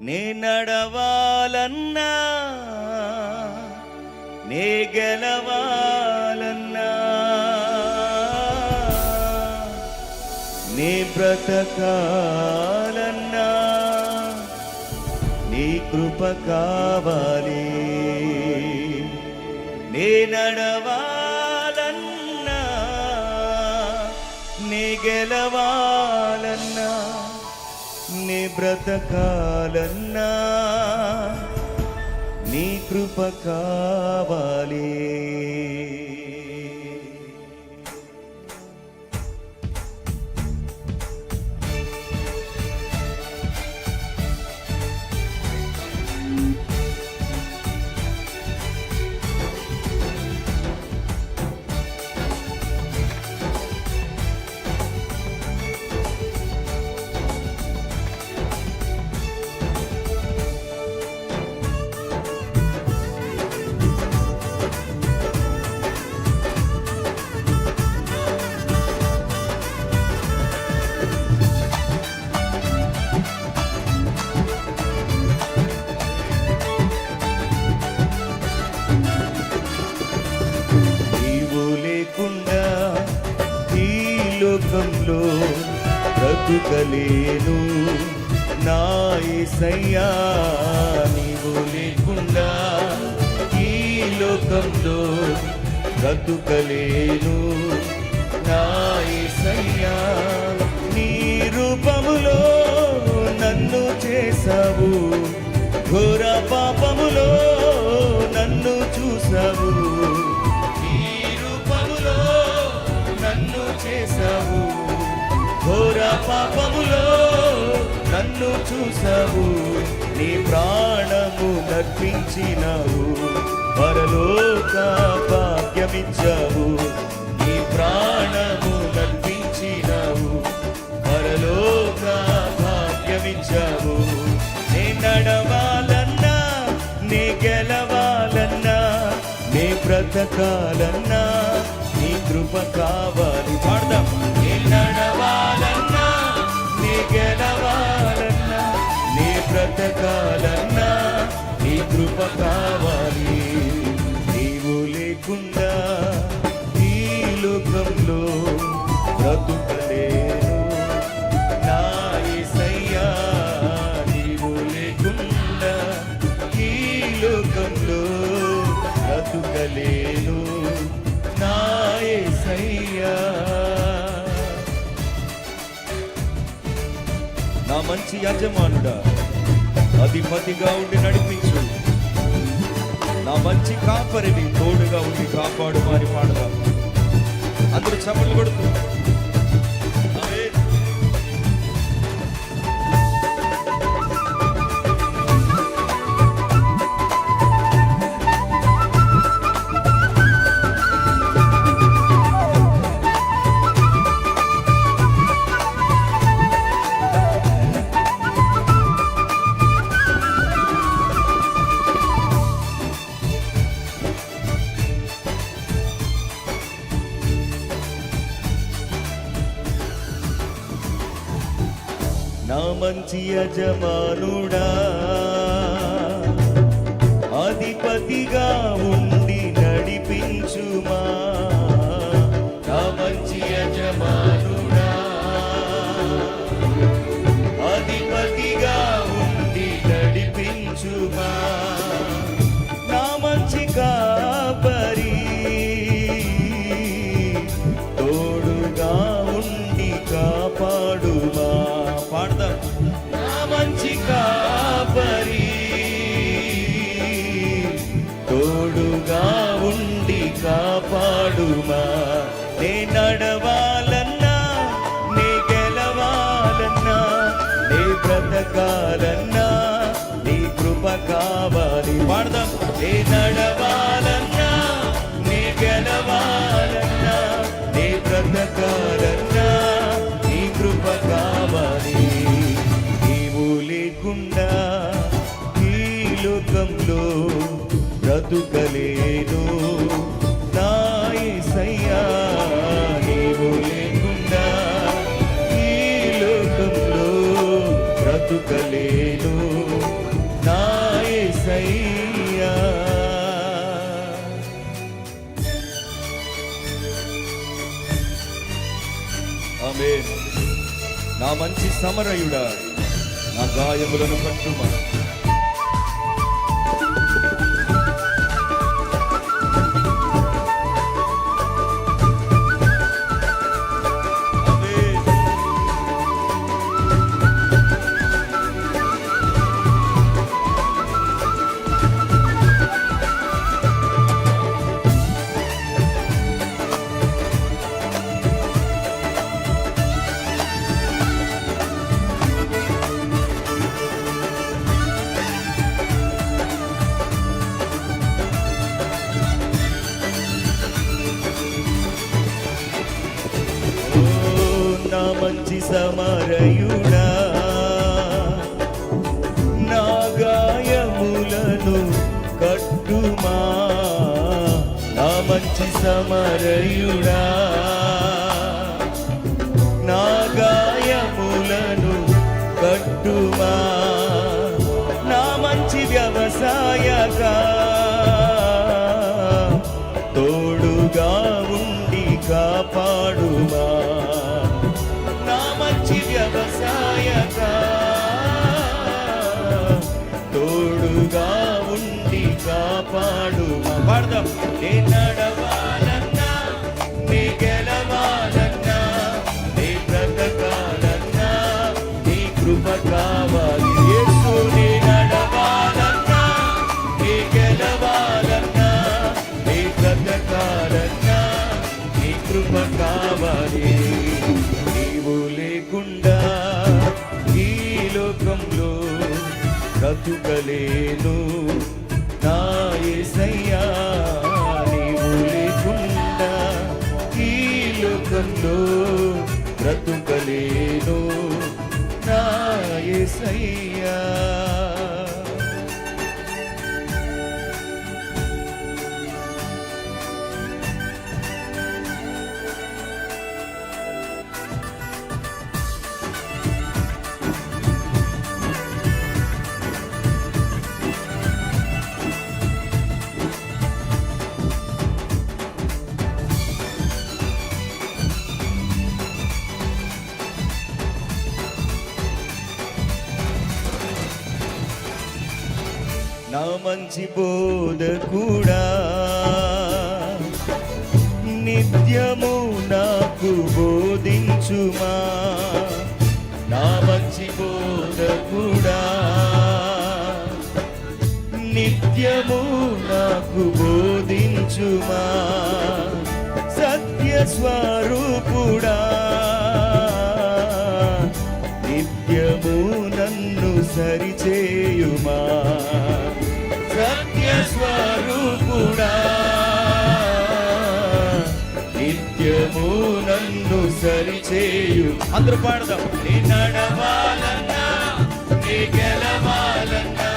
నే నడవాలన్నా నే గెలవాలన్నా. నే బ్రతకాలన్నా నీ కృప కావాలి. నే నడవాలన్నా నే గెలవాలన్నా. బ్రతకాలన్నా నీ కృప కావాలి. లోకంలో బ్రతుకలేను. నా యేసయ్యా నీవు లేకుండా ఈ లోకంలో బ్రతుకలేను. నా యేసయ్యా నీ రూపములో నన్ను చూసావు. నీ ప్రాణము నర్పించినావు. పరలోక భాగ్యమిచ్చావు. నీ ప్రాణము నర్పించినావు. పరలోక భాగ్యమిచ్చావు. నే నడవాలన్నా నే గెలవాలన్నా నే బ్రతకాలన్నా నీ కృప కావాలి. మంచి యజమానుడా. అధిపతిగా ఉండి నడిపించు. నా మంచి కాపరిని తోడుగా ఉండి కాపాడు మారి పాడదాం అందరూ చప్పట్లు కొడుతున్నారు మంచి యజమానుడా. అధిపతిగా నా మంచి సమరయుడా నా గాయములను కట్టుమా మంచి సమరయుడా. నా గాయములను కట్టుమా. నా మంచి సమరయుడా. నా గాయములను కట్టుమా. నా మంచి వ్యవసాయగా. కాపాడుమా పాడదాం నే నడవాలన్నా నీ గెలవాలన్నా నీ బ్రతకాలన్నా నీ కృప కావాలి. యేసు నీ నడవాలన్నా నీ గెలవాలన్నా నీ బ్రతకాలన్నా నీ కృప కావాలి. నీవు లేకుండా ఈ లోకంలో బ్రతుకలేను. నా యేసయ్యా నీవు లేకుండా ఈ లోకంలో బ్రతుకలేను. మంచి బోధ కూడా. నిత్యము నాకు బోధించుమా. నా మంచి బోధ కూడా. నిత్యము నాకు బోధించుమా. సత్య స్వరూపుడా. నిత్యము నన్ను సరిచేయుమా. నిత్యము నన్ను సరిచేయు అందరూ పాడదాం నీ నడవాలన్నా నీ గెలవాలన్నా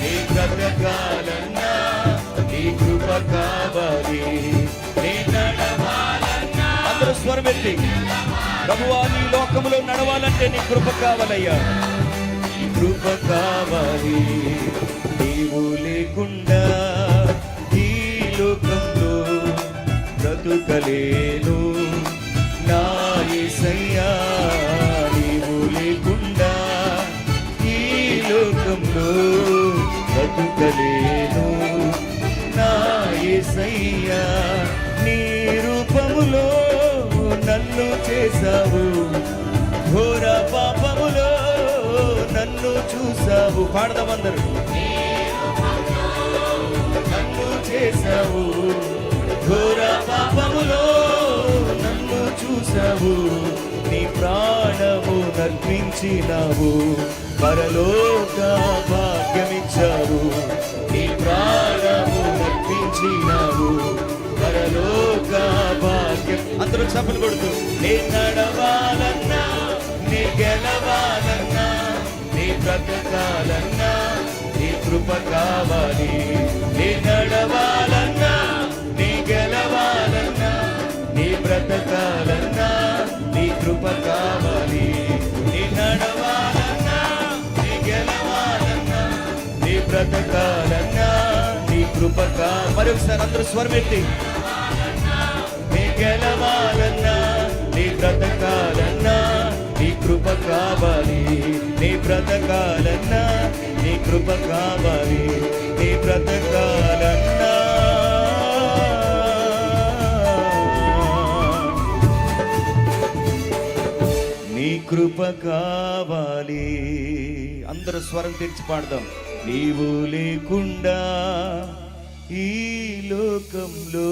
నీ బ్రతకాలన్నా నీ కృప కావాలి నీ నడవాలన్నా అందరూ స్వరం ప్రభువా నీ లోకములో నడవాలంటే నీ కృప కావాలయ్యా నీ కృప కావాలి నీవు లేకుండా బ్రతుకలేను. నా యేసయ్యా నీవు లేకుండా ఈ లోకంలో బ్రతుకలేను. నా యేసయ్యా నీ రూపములో నన్ను చేశావు. ఘోర పాపములో నన్ను చూసావు పాడదామందరూ చూసావు నీ ప్రాణము నర్పించినావు. పరలోక భాగ్యమిచ్చావు నీ ప్రాణము నర్పించినవు. పరలోక భాగ్యం. అందరూ చప్పలు కొడుతూ నీ నడవాలన్నా నీ గెలవాలన్నా నీ బ్రతకాలన్నా నీ కృప కావాలి. నీ నడవాలన్నా కృప కావాలి. నీ నడవాలన్నా నీ గెలవాలన్నా నీ బ్రతకాలన్నా నీ కృప కా మరొకసారి అందరూ స్వరమెత్తి నీ గెలవాలన్నా నీ బ్రతకాలన్నా నీ కృప కావాలి. నీ బ్రతకాలన్నా నీ కృప కావాలి. నీ బ్రతకాలన్నా కృప కావాలి. అందరూ స్వరం తెరిచి పాడదాం. నీవు లేకుండా ఈ లోకంలో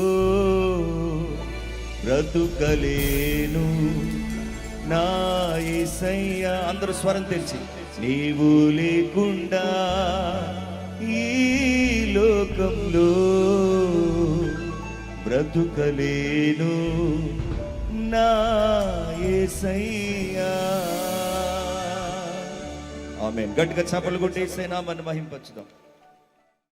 బ్రతుకలేను. నా యేసయ్య అందరూ స్వరం తెరిచి. నీవు లేకుండా ఈ లోకంలో బ్రతుకలేను. నా యేసయ్యా ఆమెన్. గట్టిగా చేపలు కొట్టేసైనా మనం మహింపచ్చుదాం